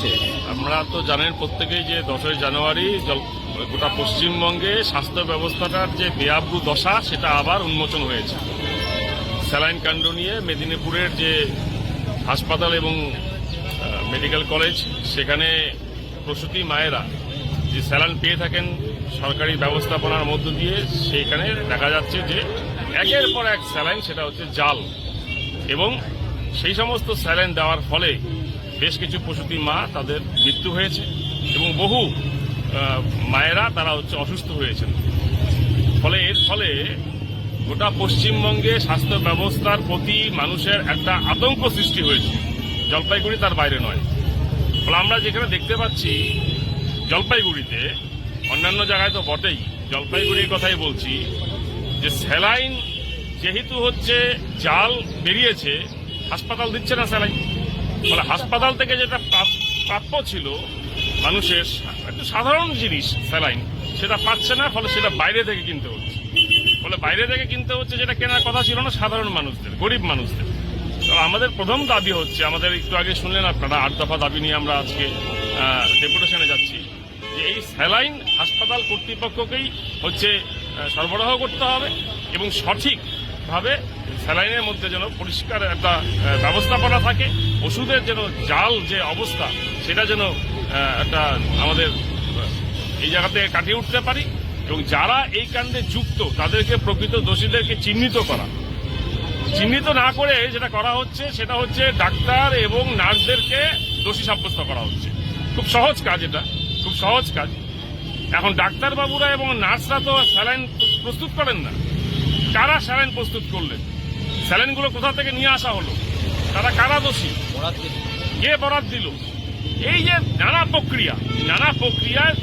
চাইছে? আমরা তো জানেন প্রত্যেকেই যে দশই জানুয়ারি গোটা পশ্চিমবঙ্গে স্বাস্থ্য ব্যবস্থাটার যে বেআব্রু দশা, সেটা আবার উন্মোচন হয়েছে। স্যালাইন কাণ্ড নিয়ে মেদিনীপুরের যে হাসপাতাল এবং মেডিকেল কলেজ, সেখানে প্রসূতি মায়েরা যে স্যালাইন পেয়ে থাকেন সরকারি ব্যবস্থাপনার মধ্য দিয়ে, সেইখানে দেখা যাচ্ছে যে একের পর এক স্যালাইন, সেটা হচ্ছে জাল। এবং সেই সমস্ত স্যালাইন দেওয়ার ফলে বেশ কিছু প্রসূতি মা তাদের মৃত্যু হয়েছে এবং বহু মায়েরা তারা হচ্ছে অসুস্থ হয়েছেন। ফলে এর ফলে গোটা পশ্চিমবঙ্গে স্বাস্থ্য ব্যবস্থার প্রতি মানুষের একটা আতঙ্ক সৃষ্টি হয়েছে। জলপাইগুড়ি তার বাইরে নয়। ফলে আমরা যেখানে দেখতে পাচ্ছি, জলপাইগুড়িতে, অন্যান্য জায়গায় তো বটেই, জলপাইগুড়ির কথাই বলছি, যে স্যালাইন যেহেতু হচ্ছে জাল বেরিয়েছে, হাসপাতাল দিচ্ছে না স্যালাইন। ফলে হাসপাতাল থেকে যেটা প্রাপ- প্রাপ্য ছিল, মানুষের একটা সাধারণ জিনিস, স্যালাইন, সেটা পাচ্ছে না, ফলে সেটা বাইরে থেকে কিনতে হচ্ছে। ফলে বাইরে থেকে কিনতে হচ্ছে যেটা কেনার কথা ছিল না, সাধারণ মানুষদের, গরিব মানুষদের। তো আমাদের প্রথম দাবি হচ্ছে, আমাদের একটু আগে শুনলেন আপনারা, আট দফা দাবি নিয়ে আমরা আজকে ডেপুটেশনে যাচ্ছি, যে এই স্যালাইন হাসপাতাল কর্তৃপক্ষকেই হচ্ছে সরবরাহ করতে হবে এবং সঠিকভাবে স্যালাইনের মধ্যে যেন পরিষ্কার একটা ব্যবস্থাপনা থাকে, ওষুধের যেন জাল যে অবস্থা, সেটা যেন একটা আমাদের এই জায়গাতে কাটিয়ে উঠতে পারি এবং যারা এই কাণ্ডে যুক্ত, তাদেরকে প্রকৃত দোষীদেরকে চিহ্নিত করা। চিহ্নিত না করে যেটা করা হচ্ছে, সেটা হচ্ছে ডাক্তার এবং নার্সদেরকে দোষী সাব্যস্ত করা হচ্ছে। খুব সহজ কাজ এটা, খুব সহজ কাজ। এখন ডাক্তারবাবুরা এবং নার্সরা তো স্যালাইন প্রস্তুত করেন না। কারা স্যালাইন প্রস্তুত করলেন? স্যালাইনগুলো কোথা থেকে নিয়ে আসা হলো? তারা কারা দোষী? কে বরাদ দিল? এই যে নানা প্রক্রিয়া নানা প্রক্রিয়ায়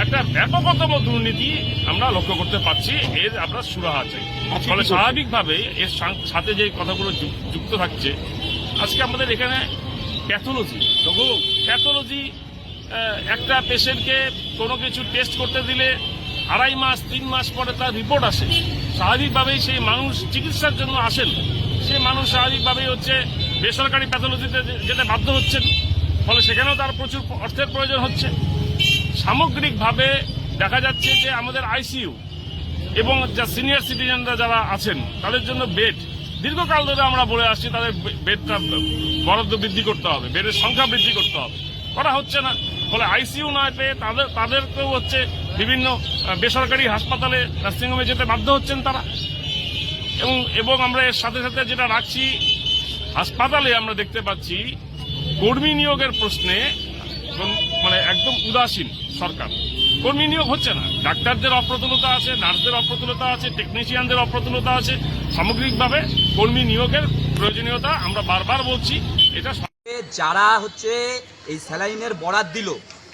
একটা ব্যাপকতম দুর্নীতি আমরা লক্ষ্য করতে পারছি এর আমরা সুরাহা চাই ফলে স্বাভাবিকভাবে এর সাথে যে কথাগুলো যুক- যুক্ত থাকছে আজকে আমাদের এখানে প্যাথোলজি। প্যাথোলজি একটা পেশেন্টকে কোনো কিছু টেস্ট করতে দিলে আড়াই মাস, তিন মাস পরে তার রিপোর্ট আসে। স্বাভাবিকভাবেই সেই মানুষ চিকিৎসার জন্য আসেন। সে মানুষ স্বাভাবিকভাবেই হচ্ছে বেসরকারি প্যাথোলজিতে যেতে বাধ্য হচ্ছেন। ফলে সেখানেও তার প্রচুর অর্থের প্রয়োজন হচ্ছে। সামগ্রিকভাবে দেখা যাচ্ছে যে আমাদের আইসিইউ এবং যা সিনিয়র সিটিজেনরা যারা আছেন, তাদের জন্য বেড। দীর্ঘকাল ধরে আমরা বলে আসছি, তাদের বেডটা বরাদ্দ বৃদ্ধি করতে হবে, বেডের সংখ্যা বৃদ্ধি করতে হবে। করা হচ্ছে না। ফলে আইসিইউ না পেয়ে তাদের তাদেরকেও হচ্ছে বিভিন্ন বেসরকারি হাসপাতালে নার্সিংহোমে যেতে বাধ্য হচ্ছেন তারা। এবং এবং আমরা এর সাথে সাথে যেটা রাখছি, হাসপাতালে আমরা দেখতে পাচ্ছি, কর্মী নিয়োগের প্রশ্নে মানে একদম উদাসীন সরকার। কর্মী নিয়োগ হচ্ছে না। ডাক্তারদের অপ্রতুলতা আছে, নার্সদের অপ্রতুলতা আছে, টেকনিশিয়ানদের অপ্রতুলতা আছে। সামগ্রিকভাবে কর্মী নিয়োগের প্রয়োজনীয়তা আমরা বারবার বলছি, এটা যারা হচ্ছে এই স্যালাইনের বরাত দিল।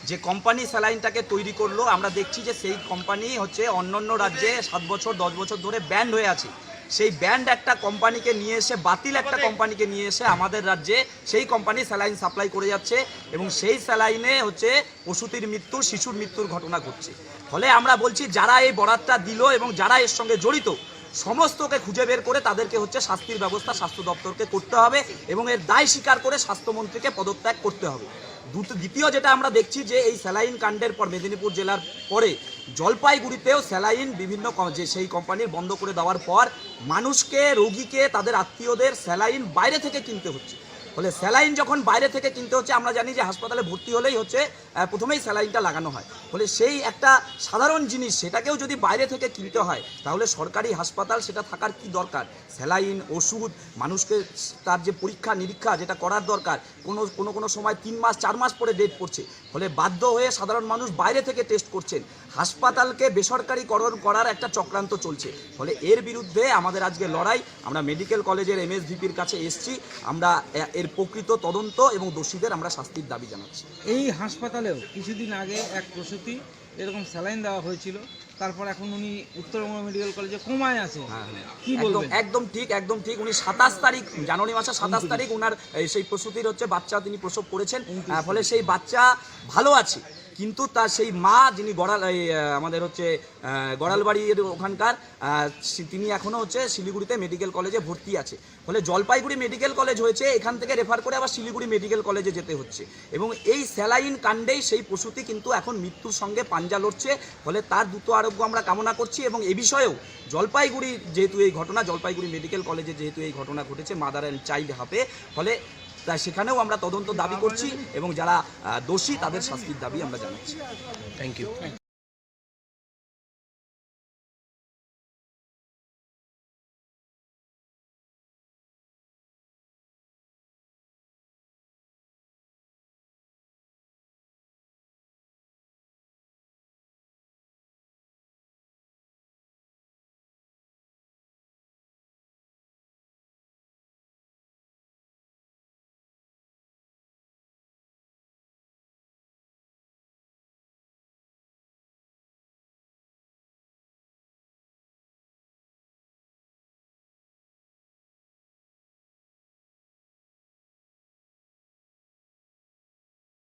যে কোম্পানি স্যালাইনটাকে তৈরি করল, আমরা দেখছি যে সেই কোম্পানি হচ্ছে অন্যান্য রাজ্যে সাত বছর, দশ বছর ধরে ব্যান্ড হয়ে আছে। সেই ব্যান্ড একটা কোম্পানিকে নিয়ে এসে, বাতিল একটা কোম্পানিকে নিয়ে এসে আমাদের রাজ্যে সেই কোম্পানি স্যালাইন সাপ্লাই করে যাচ্ছে এবং সেই স্যালাইনে হচ্ছে প্রসূতির মৃত্যু, শিশুর মৃত্যুর ঘটনা ঘটছে। ফলে আমরা বলছি, যারা এই বরাতটা দিল এবং যারা এর সঙ্গে জড়িত সমস্তকে খুঁজে বের করে তাদেরকে হচ্ছে শাস্তির ব্যবস্থা স্বাস্থ্য দপ্তরকে করতে হবে এবং এর দায় স্বীকার করে স্বাস্থ্যমন্ত্রীকে পদত্যাগ করতে হবে। দ্বিতীয় যেটা আমরা দেখছি যে এই স্যালাইন কাণ্ডের পর মেদিনীপুর জেলার পরে জলপাইগুড়িতেও স্যালাইন বিভিন্ন যে সেই কোম্পানির বন্ধ করে দেওয়ার পর মানুষকে, রোগীকে, তাদের আত্মীয়দের স্যালাইন বাইরে থেকে কিনতে হচ্ছে। ফলে স্যালাইন যখন বাইরে থেকে কিনতে হচ্ছে, আমরা জানি যে হাসপাতালে ভর্তি হলেই হচ্ছে প্রথমেই স্যালাইনটা লাগানো হয়। ফলে সেই একটা সাধারণ জিনিস, সেটাকেও যদি বাইরে থেকে কিনতে হয়, তাহলে সরকারি হাসপাতাল সেটা থাকার কি দরকার? স্যালাইন, ওষুধ, মানুষকে তার যে পরীক্ষা, নিরীক্ষা যেটা করার দরকার, কোনো কোনো কোনো সময় তিন মাস, চার মাস পরে ডেট পড়ছে। ফলে বাধ্য হয়ে সাধারণ মানুষ বাইরে থেকে টেস্ট করছেন। হাসপাতালকে বেসরকারিকরণ করার একটা চক্রান্ত চলছে। ফলে এর বিরুদ্ধে আমাদের আজকে লড়াই। আমরা মেডিকেল কলেজের এমএসভিপির কাছে এসছি। আমরা, এ- এর প্রকৃত তদন্ত এবং দোষীদের আমরা শাস্তির দাবি জানাচ্ছি। এই হাসপাতালেও কিছুদিন আগে এক প্রসূতি এরকম স্যালাইন দেওয়া হয়েছিল তারপর এখন উনি উত্তরবঙ্গ মেডিকেল কলেজে কোমায় আছে। কি একদম বলবেন? একদম ঠিক একদম ঠিক। উনি সাতাশ তারিখ জানুয়ারি মাসের সাতাশ তারিখ উনার সেই প্রসূতির হচ্ছে বাচ্চা তিনি প্রসব করেছেন। ফলে সেই বাচ্চা ভালো আছে। কিন্তু তার সেই মা যিনি গড়াল আমাদের হচ্ছে গড়ালবাড়ির ওখানকার তিনি এখনও হচ্ছে শিলিগুড়িতে মেডিকেল কলেজে ভর্তি আছে। ফলে জলপাইগুড়ি মেডিকেল কলেজ হয়েছে, এখান থেকে রেফার করে আবার শিলিগুড়ি মেডিকেল কলেজে যেতে হচ্ছে। এবং এই স্যালাইন কাণ্ডেই সেই পশুটি কিন্তু এখন মৃত্যুর সঙ্গে পাঞ্জা লড়ছে। ফলে তার দ্রুত আরোগ্য আমরা কামনা করছি এবং এ বিষয়েও জলপাইগুড়ি যেহেতু এই ঘটনা, জলপাইগুড়ি মেডিকেল কলেজে যেহেতু এই ঘটনা ঘটেছে মাদার অ্যান্ড চাইল্ড হাফে ফলে তাই সেখানেও আমরা তদন্ত দাবি করছি এবং যারা দোষী তাদের শাস্তির দাবি আমরা জানাচ্ছি। Thank you